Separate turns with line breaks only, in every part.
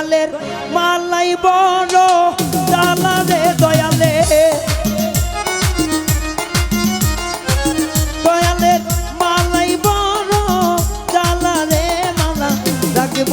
দয়ালের মালাই বড় দালালে দয়ালে। দয়ালের মালাই বড় দালালে মালা রাখব।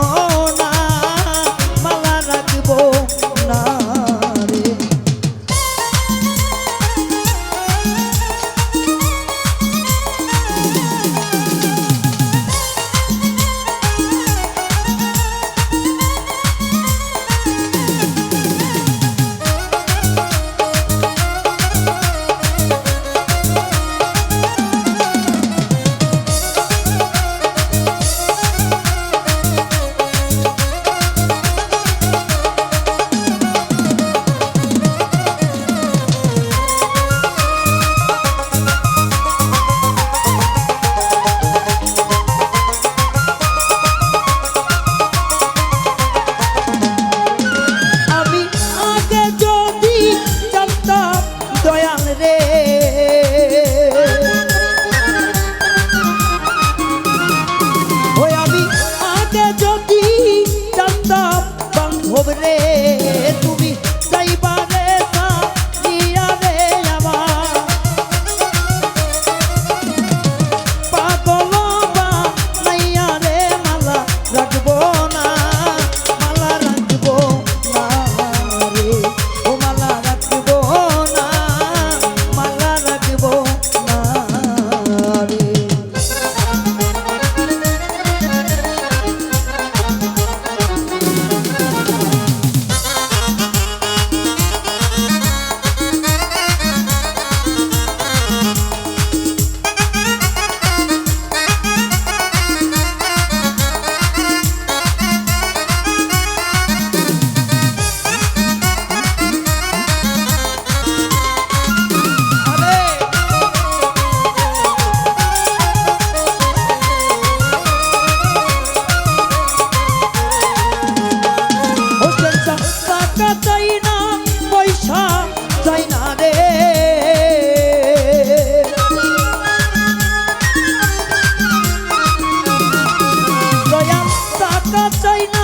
Soy no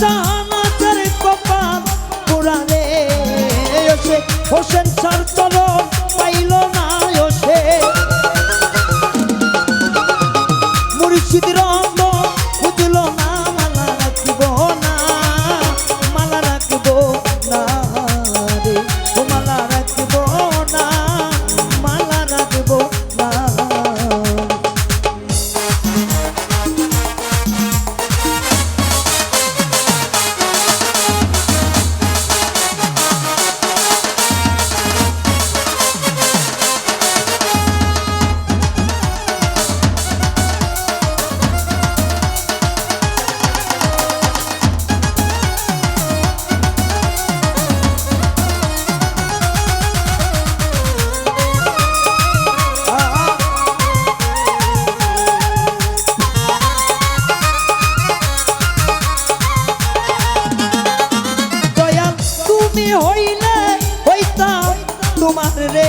শাহনাথের কপাল পুরালে হোসেন সার চলন পাইল না সে তোমার রে।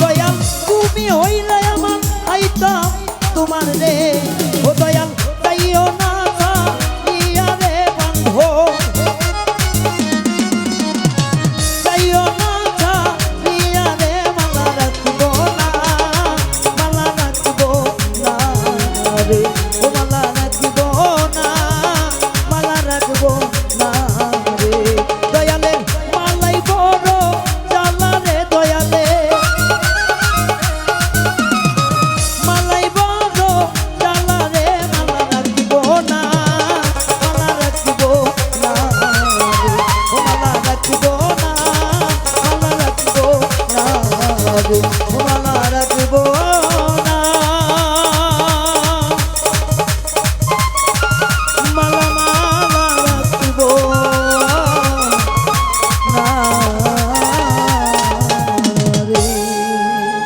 দয়াল তুমি হইলে আমার আইতাম তোমার রে। ও দয়াল তাইও না